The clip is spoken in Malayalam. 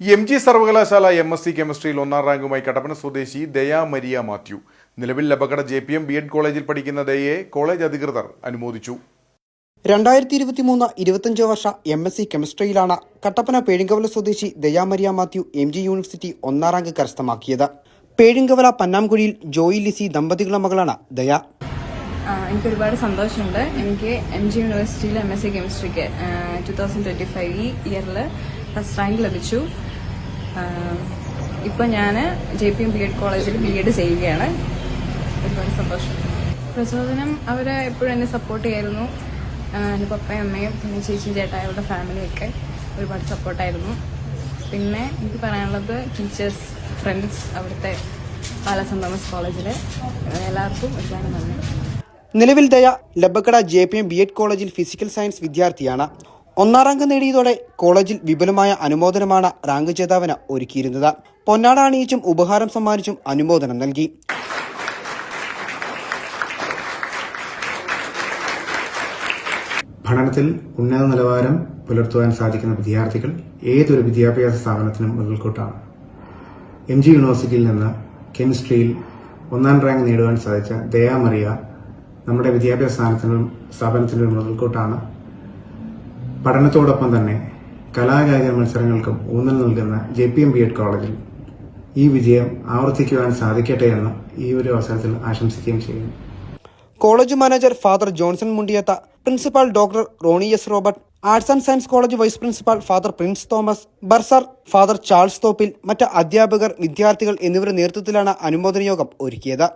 എം ജി സർവകലാശാല എം എസ് സി കെമിസ്ട്രിയിൽ ഒന്നാം റാങ്കുമായി കടപ്പന സ്വദേശി ദയാ മരിയ മാത്യു. നിലവിൽ അപകട J P M B Ed കോളേജിൽ പഠിക്കുന്ന ദയയെ കോളേജ് അധികൃതർ അനുമോദിച്ചു. രണ്ടായിരത്തി ഇരുപത്തി മൂന്ന് ഇരുപത്തഞ്ച് വർഷ എം എസ് സി കെമിസ്ട്രിയിലാണ് കട്ടപ്പന പേഴിങ്കവല സ്വദേശി Dayamaria Mathew M G university ഒന്നാം റാങ്ക് കരസ്ഥമാക്കിയത്. പേഴിങ്കവല പന്നാംകുഴിയിൽ ജോയി ലിസി ദമ്പതികളുടെ മകളാണ് ദയ. എനിക്ക് ഒരുപാട് സന്തോഷമുണ്ട്. എനിക്ക് എം ജി യൂണിവേഴ്സിറ്റിയിൽ എം എസ് സി കെമിസ്ട്രിക്ക് ടു തൗസൻഡ് ട്വന്റി ഫൈവ് ഈ ഇയറിൽ ഫസ്റ്റ് റാങ്ക് ലഭിച്ചു. ഇപ്പം ഞാൻ J P M B Ed കോളേജിൽ ബി എഡ് ചെയ്യുകയാണ്. ഒരുപാട് സന്തോഷം. പ്രചോദനം അവർ എപ്പോഴും എന്നെ സപ്പോർട്ട് ചെയ്യായിരുന്നു. എന്റെ പപ്പയും അമ്മയും പിന്നെ ചേച്ചി ചേട്ടായ അവരുടെ ഫാമിലിയൊക്കെ ഒരുപാട് സപ്പോർട്ടായിരുന്നു പിന്നെ എനിക്ക് പറയാനുള്ളത് ടീച്ചേഴ്സ് ഫ്രണ്ട്സ് അവിടുത്തെ ബാലസൻ തോമസ് കോളേജിലെ. എല്ലാവർക്കും ഒരുപാട് നന്ദി. നിലവിൽ Daya Labbakkada J P M B Ed കോളേജിൽ ഫിസിക്കൽ സയൻസ് വിദ്യാർത്ഥിയാണ്. ഒന്നാം റാങ്ക് നേടിയതോടെ കോളേജിൽ വിപുലമായ അനുമോദനമാണ് റാങ്ക് ജേതാവിന് ഒരുക്കിയിരുന്നത്. പൊന്നാട അണിയിച്ചും ഉപഹാരം സമ്മാനിച്ചും അനുമോദനം നൽകി. പഠനത്തിൽ ഉന്നത നിലവാരം പുലർത്തുവാൻ സാധിക്കുന്ന വിദ്യാർത്ഥികൾ ഏതൊരു വിദ്യാഭ്യാസ സ്ഥാപനത്തിനും മുതൽക്കൂട്ടാണ് എം ജി യൂണിവേഴ്സിറ്റിയിൽ നിന്ന് കെമിസ്ട്രിയിൽ ഒന്നാം റാങ്ക് നേടുവാൻ സാധിച്ച ദയാമറിയ നമ്മുടെ വിദ്യാഭ്യാസ സ്ഥാപനത്തിനും സ്ഥാപനത്തിന്റെ മുതൽക്കൂട്ടാണ് പഠനത്തോടൊപ്പം തന്നെ കലാകായിക മത്സരങ്ങൾക്കും ഊന്നൽ നൽകുന്ന J P M B Ed കോളേജിൽ ഈ വിജയം ആവർത്തിക്കുവാൻ സാധിക്കട്ടെ എന്ന് ഈ ഒരു അവസരത്തിൽ ആശംസിക്കുകയും ചെയ്യുന്നു college manager father Johnson Mundiyath principal doctor Ronnie S Robert arts and science college vice principal father Prince Thomas bursar father Charles Thoppil മറ്റ് അധ്യാപകർ വിദ്യാർത്ഥികൾ എന്നിവരുടെ നേതൃത്വത്തിലാണ് അനുമോദന യോഗം ഒരുക്കിയത്.